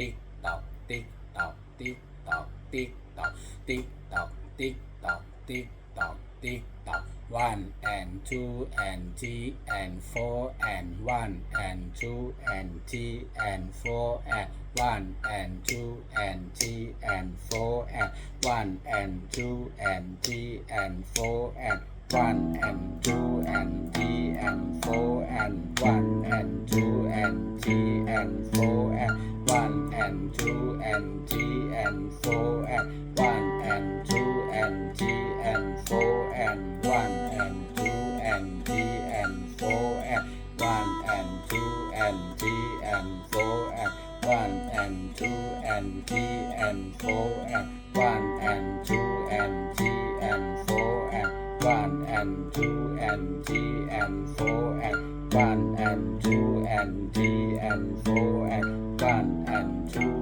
tick tock, tick tock, tick tock, tick tock, tick tock, tick tock, tick tock, tick tock. One and two and three and four and one and two and three and four and one and two and three and four and one and two and three and four and one and two and three and four and one and two and three and four and one and two and three and four and one and two and three and four and one and two and three and four and one and two and three and four and one and two and three and four and one and two and three and four and one and two and three and four and one and two and three and four and one and two